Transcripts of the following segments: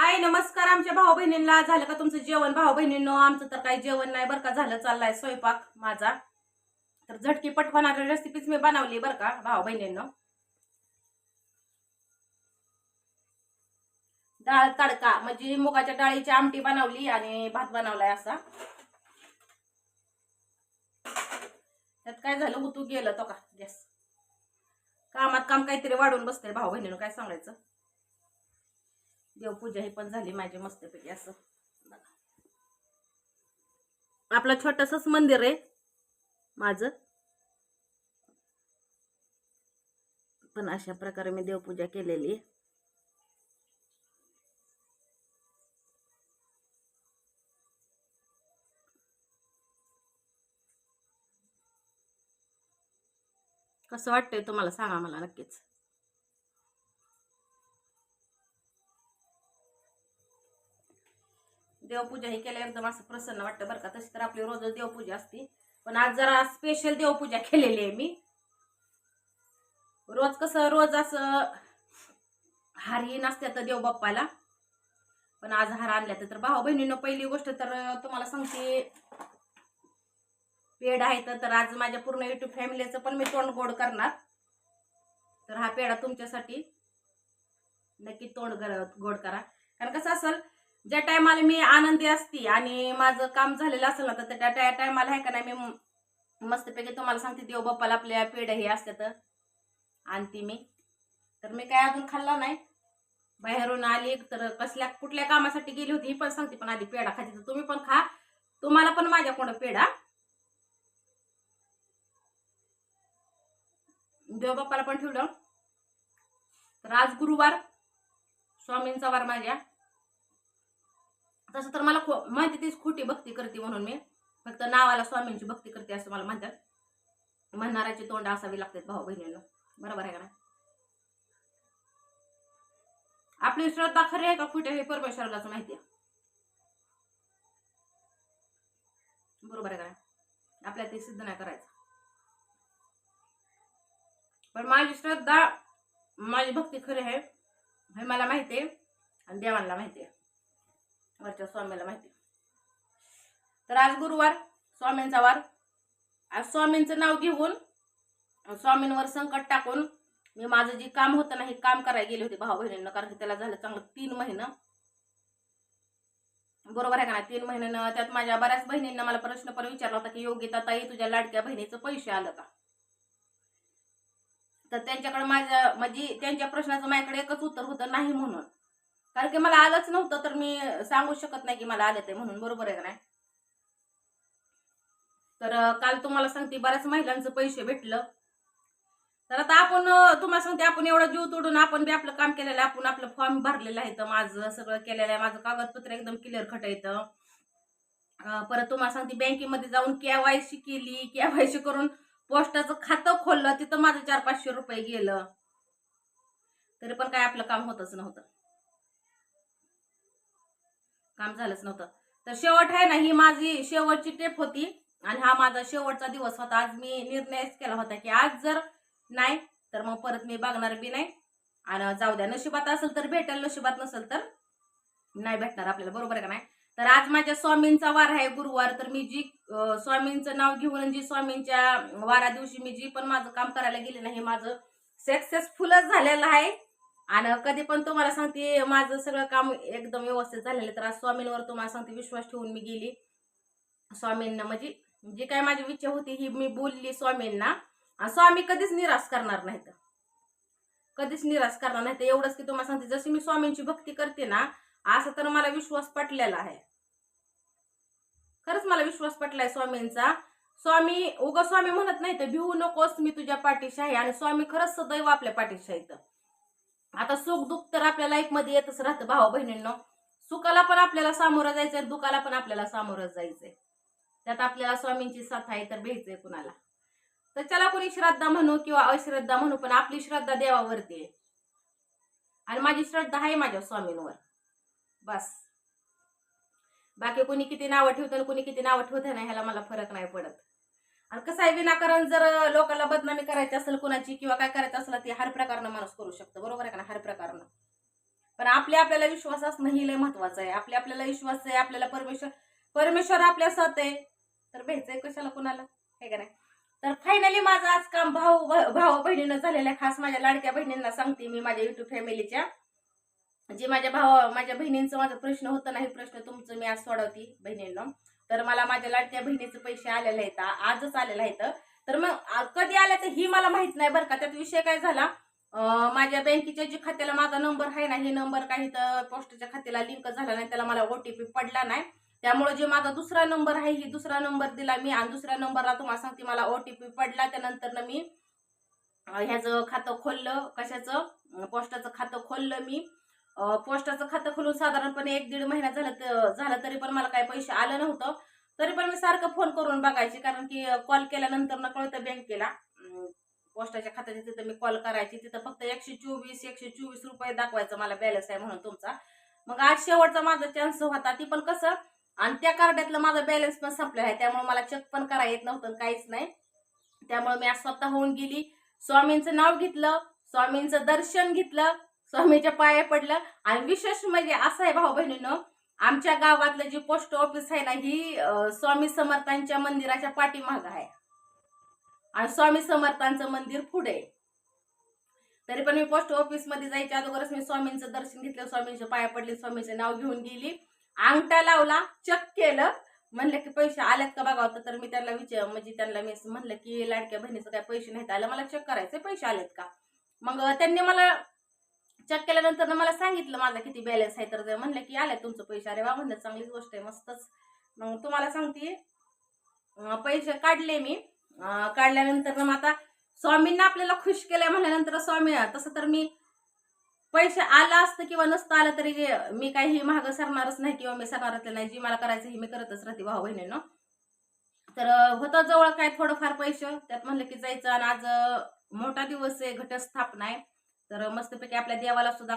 हाय नमस्कार आमच्या भाऊ बहिणींना झालं का तुमचं जेवण? भाऊ बहिणींनो आमचं तर काही जेवण नाही बरं का. झालं चाललाय स्वयंपाक माझा. तर झटकी पटवणारी रेसिपीच मी बनवली बरं का भाऊ बहिणींनो डाळ तडका म्हणजे मुगाच्या डाळीची आमटी बनवली आणि भात बनवलाय असा. त्यात काय झालं? उतू गेलं तो का? गॅस कामात काम काहीतरी वाढून बसते भाऊ बहिणीनं काय सांगायचं? देवपूजा ही पण झाली माझी मस्तपैकी असं. आपलं छोटसच मंदिर आहे माझं. पण अशा प्रकारे मी देवपूजा केलेली. आहे कसं वाटतंय तुम्हाला? सांगा मला नक्कीच. देवपूजा ही केल्या एकदम असं प्रसन्न वाटतं बरं का. तशी तर आपली रोज देवपूजा असते. पण आज जरा स्पेशल देवपूजा केलेली आहे मी. रोज कसं रोज असं हारही नसत्या तर देवबाप्पाला. पण आज हार आणल्या तर भाऊ बहिणीनं पहिली गोष्ट तर तुम्हाला सांगते. पेढा आहे तर- तर आज माझ्या पूर्ण युट्यूब फॅमिलीचं पण मी तोंड गोड करणार. तर हा पेढा तुमच्यासाठी नक्की तोंड गोड करा. कारण कसं असेल ज्या टायमाला मी आनंदी असते आणि माझं काम झालेलं असेल ना तर त्या टायमाला आहे का नाही मी मस्तपैकी तुम्हाला सांगते देव बाप्पाला आपल्या पेढ्या हे असतात आणते मी. तर मी काय अजून खाल्ला नाही. बाहेरून आली तर कसल्या कुठल्या कामासाठी गेली होती ही पण सांगते पण आधी पेढा खाते तर तुम्ही पण खा. तुम्हाला पण माझ्याकडं पेढा. देव बाप्पाला पण ठेवलं. तर आज गुरुवार स्वामींचा वार माझ्या. तसं तर मला खो माहिती तीच खोटी भक्ती करते म्हणून मी. फक्त नावाला स्वामींची भक्ती करते असं मला म्हणतात. म्हणणाऱ्याची तोंड असावी लागतात भाऊ बहिणींना. बरोबर आहे का नाही? आपली श्रद्धा खरी आहे का खोटी आहे हे परमेश्वरालाच माहिती आहे. बरोबर आहे का आपल्याला ते सिद्ध नाही करायचं. पण माझी श्रद्धा माझी भक्ती खरी आहे हे मला माहिती आहे आणि देवांना माहिती आहे. वरच्या स्वामीला माहिती तर आज गुरुवार स्वामींचा वार. आज स्वामींचं नाव घेऊन स्वामींवर संकट टाकून मी माझं जे काम होतं ना हे काम करायला गेले होते भाऊ बहिणींना कारण की त्याला झालं चांगलं तीन महिनं. बरोबर आहे का ना तीन महिन्यानं त्यात माझ्या बऱ्याच बहिणींना मला प्रश्न पण विचारला होता की योगिता ताई तुझ्या लाडक्या बहिणीचं पैसे आलं का? तर त्यांच्याकडे माझ्या म्हणजे त्यांच्या प्रश्नाचं माझ्याकडे एकच उत्तर होतं नाही म्हणून. कारण की मला आलंच नव्हतं तर मी सांगू शकत नाही की मला आलं ते म्हणून. बरोबर आहे का नाही? तर काल तुम्हाला सांगते बऱ्याच महिलांचं पैसे भेटलं. तर आता आपण तुम्हाला सांगते आपण एवढं जीव तोडून आपण बी आपलं काम केलेलं आहे. आपण आपलं फॉर्म भरलेलं आहे तर माझं सगळं केलेलं आहे. माझं कागदपत्र एकदम क्लिअर खट येतं परत तुम्हाला सांगते बँकेमध्ये जाऊन केवायसी केली. केवायसी करून पोस्टाचं खातं खोललं. तिथं माझं चार पाचशे रुपये गेलं. तरी पण काय आपलं काम होतच नव्हतं. काम झालंच नव्हतं. तर शेवट आहे ना ही माझी शेवटची टेप होती आणि हा माझा शेवटचा दिवस होता. आज मी निर्णयच केला होता की आज जर नाही तर मग परत मी बघणार बी नाही. आणि जाऊ द्या नशिबात असेल तर भेटेल नशिबात नसेल तर नाही भेटणार आपल्याला. बरोबर आहे का नाही? तर आज माझ्या स्वामींचा वार आहे गुरुवार. तर मी जी स्वामींचं नाव घेऊन जी स्वामींच्या वारा दिवशी मी जी पण माझं काम करायला गेले नाही हे माझं सक्सेसफुलच झालेलं आहे. आणि कधी पण तुम्हाला सांगते माझं सगळं काम एकदम व्यवस्थित झालेलं तर आज स्वामींवर तुम्हाला सांगते विश्वास ठेवून मी गेली. स्वामींना म्हणजे जी काय माझी इच्छा होती ही मी बोलली स्वामींना. स्वामी कधीच निराश करणार नाहीत. कधीच निराश करणार नाही तर एवढंच की तुम्हाला सांगते जशी मी स्वामींची भक्ती करते ना असं तर मला विश्वास पटलेला आहे. खरंच मला विश्वास पटलाय स्वामींचा. स्वामी उग स्वामी म्हणत नाही तर भिवू नकोस मी तुझ्या पाठीशी आहे. आणि स्वामी खरंच सदैव आपल्या पाठीशी आहेत आता सुख दुःख तर आपल्या लाईफमध्ये येतच राहतं भाऊ बहिणींनो. सुखाला पण आपल्याला सामोरं जायचंय दुखाला दुःखाला पण आपल्याला सामोरं जायचंय. त्यात आपल्याला स्वामींची साथ आहे तर भेटचंय कुणाला. तर त्याला कोणी श्रद्धा म्हणू किंवा अश्रद्धा म्हणू पण आपली श्रद्धा देवावरती आहे. आणि माझी श्रद्धा आहे माझ्या स्वामींवर. बस. बाकी कोणी किती नावं ठेवतं आणि कोणी किती नावं ठेवत नाही ह्याला मला फरक नाही पडत. आणि कसं आहे विनाकारण जर लोकांना बदनामी करायची असेल कुणाची किंवा काय करायचं असेल ते हर प्रकारनं माणूस करू शकतो. बरोबर आहे का ना हर प्रकारनं. पण आपल्या आपल्याला विश्वास असणं ही लय महत्वाचं आहे. आपल्या आपल्याला विश्वास आहे आपल्याला परमेश्वर परमेश्वर आपल्या साथ आहे. तर भेटचंय कशाला कुणाला? हे का नाही? तर फायनली माझं आज काम भाऊ भाऊ बहिणीनं झालेलं आहे. खास माझ्या लाडक्या बहिणींना सांगते मी माझ्या युट्यूब फॅमिलीच्या जे माझ्या भावा माझ्या बहिणींचं माझा प्रश्न होता नाही प्रश्न तुमचं मी आज सोडवते बहिणींना. तर मला माझ्या लाडक्या बहिणीचे पैसे आलेले आहेत आजच आलेले आहेत. तर मग कधी आले तर ही मला माहीत नाही बरं का. त्यात विषय काय झाला? माझ्या बँकेच्या जे खात्याला माझा नंबर आहे ना हे नंबर काही तर पोस्टच्या खात्याला लिंक झाला नाही त्याला मला ओटीपी पडला नाही. त्यामुळे जे माझा दुसरा नंबर आहे ही दुसरा नंबर दिला मी आणि दुसऱ्या नंबरला तुम्हाला सांगते मला ओटीपी पडला. त्यानंतर मी ह्याचं खातं खोललं कशाचं? पोस्टाचं खातं खोललं मी. पोस्टाचं खातं खोलून साधारणपणे एक दीड महिना झालं त- झालं तरी पण मला काही पैसे आलं नव्हतं. तरी पण मी सारखं फोन करून बघायचे कारण की कॉल केल्यानंतर न कळतं बँकेला. पोस्टाच्या खात्याचे तिथं मी कॉल करायची तिथं फक्त एकशे चोवीस एकशे चोवीस रुपये दाखवायचं मला बॅलन्स आहे म्हणून तुमचा. मग आज शेवटचा माझा चान्स होता ती पण कसं आणि त्या कार्डातलं माझा बॅलन्स पण संपलं आहे त्यामुळे मला चेक पण करायला येत नव्हतं काहीच नाही. त्यामुळे मी आज स्वतः होऊन गेली. स्वामींचं नाव घेतलं स्वामींचं दर्शन घेतलं स्वामीच्या पाया पडलं. आणि विशेष म्हणजे असं आहे भाऊ बहिणीनं आमच्या गावातलं जे पोस्ट ऑफिस आहे ना ही स्वामी समर्थांच्या मंदिराच्या पाठीमाग आहे. आणि स्वामी समर्थांचं मंदिर पुढे तरी पण मी पोस्ट ऑफिसमध्ये जायच्या अगोदरच मी स्वामींचं दर्शन घेतलं स्वामींच्या पाया पडले स्वामीचं नाव घेऊन गेली. अंगठा लावला चेक केलं. म्हणलं की पैसे आलेत का बघा तर मी त्यांना विचार म्हणजे त्यांना मी म्हणलं की लाडक्या बहिणीचं काय पैसे नाहीत आलं मला चेक करायचे पैसे आलेत का? मग त्यांनी मला चेक केल्यानंतर ना मला सांगितलं माझा किती बॅलन्स आहे? तर म्हणलं की आलं तुमचं पैसे. अरे वा म्हणलं चांगलीच गोष्ट आहे मस्तच. मग तुम्हाला सांगते पैसे काढले मी. काढल्यानंतर ना मग आता स्वामींना आपल्याला खुश केलंय म्हणल्यानंतर स्वामी तसं तर मी पैसे आलं असतं किंवा नसतं आलं तरी मी काही महाग सरणारच नाही किंवा मी सरणारच नाही. जी मला करायचं हे मी करतच राहते भाऊ बहिणीनं. तर होतं जवळ काय थोडंफार पैसे. त्यात म्हणलं की जायचं आणि आज मोठा दिवस आहे घटस्थापना आहे. तर मस्तपैकी आपल्या देवाला सुद्धा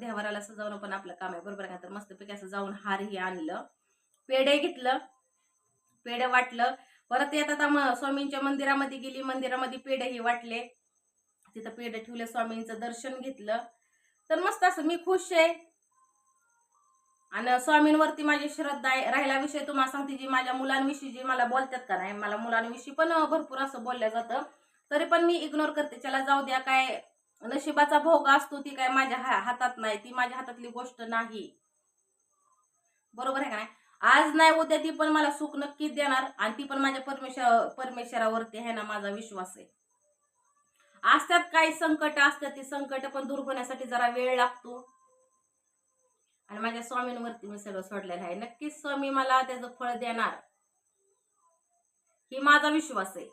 देवाराला सजवणं पण आपलं काम आहे. बरोबर आहे का? तर मस्तपैकी असं जाऊन हारही आणलं. पेढे घेतलं. पेढे वाटलं. परत येतात आता मग स्वामींच्या मंदिरामध्ये गेली. मंदिरामध्ये पेढेही वाटले. तिथं पेढे ठेवले स्वामींचं दर्शन घेतलं. तर मस्त असं मी खुश आहे. आणि स्वामींवरती माझी श्रद्धा आहे. राहिला विषय तुम्हाला सांगते जी माझ्या मुलांविषयी जी मला बोलतात का नाही? मला मुलांविषयी पण भरपूर असं बोललं जातं. तरी पण मी इग्नोर करते. त्याला जाऊ द्या काय नशिबाचा भोग असतो ती काय माझ्या हातात नाही ती माझ्या हातातली गोष्ट नाही. बरोबर आहे का नाही? आज नाही उद्या ती पण मला सुख नक्कीच देणार आणि ती पण माझ्या परमेश्वर परमेश्वरावरती आहे ना माझा विश्वास आहे. असतात काही संकट असतात ती संकट पण दूर होण्यासाठी जरा वेळ लागतो. आणि माझ्या स्वामींवरती मी सगळं सोडलेलं आहे. नक्कीच स्वामी मला त्याचं फळ देणार. ही माझा विश्वास आहे.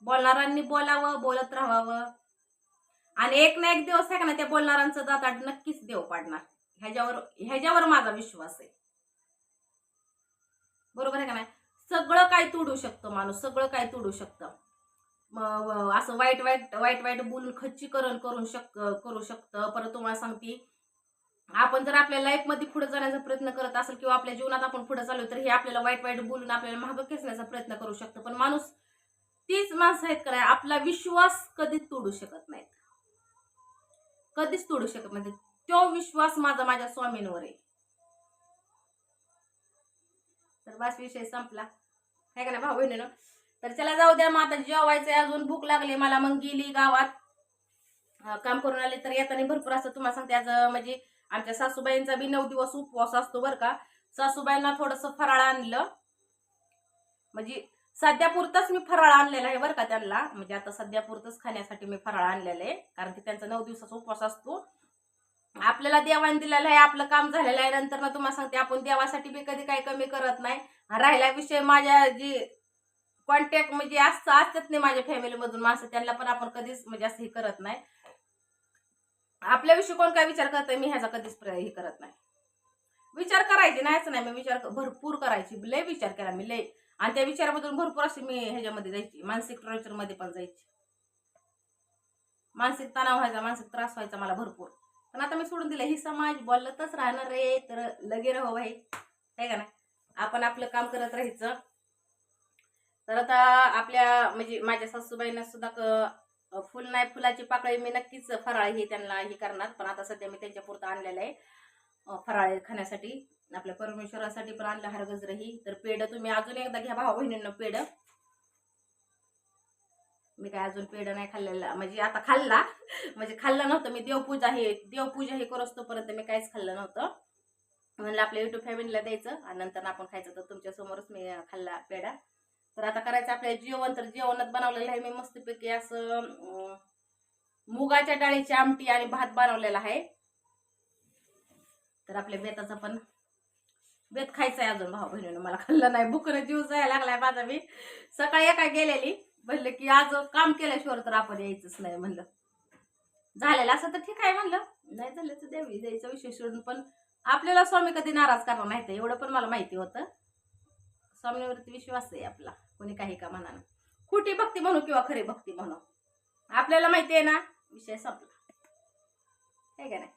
बोलणाऱ्यांनी बोलावं बोलत राहावं. आणि एक ना एक दिवस आहे का ना त्या बोलणाऱ्यांचं दाताड नक्कीच देव पाडणार. ह्याच्यावर ह्याच्यावर माझा विश्वास आहे. बरोबर आहे का नाही? सगळं काय तुडू शकतं माणूस सगळं काय तुडू शकतं. असं वाईट वाईट वाईट वाईट बोलून खच्चीकरण करून शक करू शकतं. परत तुम्हाला सांगते आपण जर आपल्या लाईफमध्ये पुढे जाण्याचा प्रयत्न करत असेल किंवा आपल्या जीवनात आपण पुढे चालू तर हे आपल्याला वाईट वाईट बोलून आपल्याला महाग खेचण्याचा प्रयत्न करू शकतं. पण माणूस तीच माणसं आहेत का आपला विश्वास कधीच तोडू शकत नाहीत. कधीच तोडू शकत नाही. तो विश्वास माझा माझ्या स्वामींवर आहे. तर बस विषय संपला. आहे का नाही भाऊ तर चला जाऊ द्या मग आता जेवायचं अजून भूक लागली मला मग गेली गावात. काम करून आले तर येताना भरपूर असं तुम्हाला सांगते आज म्हणजे आमच्या सासूबाईंचा बी नऊ दिवस उपवास असतो बरं का. सासूबाईंना थोडंसं फराळ आणलं. म्हणजे सध्या पुरतंच मी फराळ आणलेला आहे बरं का त्यांना. म्हणजे आता सध्या पुरतंच खाण्यासाठी मी फराळ आणलेला आहे. कारण की त्यांचा नऊ दिवसाचा उपवास असतो. आपल्याला देवाने दिलेलं आहे आपलं काम झालेलं आहे. नंतर ना तुम्हाला सांगते आपण देवासाठी बी कधी काही कमी करत नाही. राहिला विषय माझ्या जी कॉन्टॅक्ट म्हणजे असं असतात नाही माझ्या फॅमिलीमधून माणसं त्यांना पण आपण कधीच म्हणजे असं हे करत नाही. आपल्याविषयी कोण काय विचार करतंय मी ह्याचा कधीच हे करत नाही. विचार करायचे नाहीच नाही. मी विचार भरपूर करायची. लय विचार केला मी लय. आणि त्या विचारामधून भरपूर अशी मी ह्याच्यामध्ये जायची मानसिक टॉर्चरमध्ये पण जायची. मानसिक तणाव व्हायचा मानसिक त्रास व्हायचा मला भरपूर. पण आता मी सोडून दिलं ही समाज बोलतच राहणार रे तर लगे राहो भाई. आहे का ना आपण आपलं काम करत राहायचं. तर आता आपल्या म्हणजे माझ्या सासूबाईंना सुद्धा फुल नाही फुलाची पाकळी मी नक्कीच फराळ हे त्यांना हे करणार. पण आता सध्या मी त्यांच्या पुरतं आणलेलं आहे. फराळ खाण्यासाठी. आपल्या परमेश्वरासाठी पण आणलं हरगजरही तर पेढ तुम्ही अजून एकदा घ्या भाऊ बहिणींना पेढं. मी काय अजून पेढ नाही खाल्लेला. म्हणजे आता खाल्ला. म्हणजे खाल्लं नव्हतं. मी देवपूजा हे देवपूजा हे करोस तोपर्यंत मी काहीच खाल्लं नव्हतं. म्हणलं आपल्या युट्यूब फॅमिलीला द्यायचं आणि नंतर आपण खायचं. तर तुमच्या समोरच मी खाल्ला पेढा. तर आता करायचं आपल्या जेवण. तर जेवणात बनवलेलं आहे मी मस्तपैकी असं मुगाच्या डाळीची आमटी आणि भात बनवलेला आहे. तर आपल्या बेताचा पण बेत खायचा आहे अजून भाऊ बहिणीनं. मला खाल्लं नाही. भुकनं जीव जायला लागलाय माझा मी सकाळी एका गेलेली. म्हणलं की आज काम केल्याशिवाय तर आपण यायचंच नाही म्हणलं. झालेलं असं तर ठीक आहे म्हणलं. नाही झालं तर द्यावी. द्यायचा विषय सोडून पण आपल्याला स्वामी कधी नाराज करणार नाही तर एवढं पण मला माहिती होतं. स्वामीवरती विश्वास आहे आपला. कोणी काही का म्हणा खोटी भक्ती म्हणू किंवा खरी भक्ती म्हणू. आपल्याला माहिती आहे ना विषय संपला. आहे का नाही?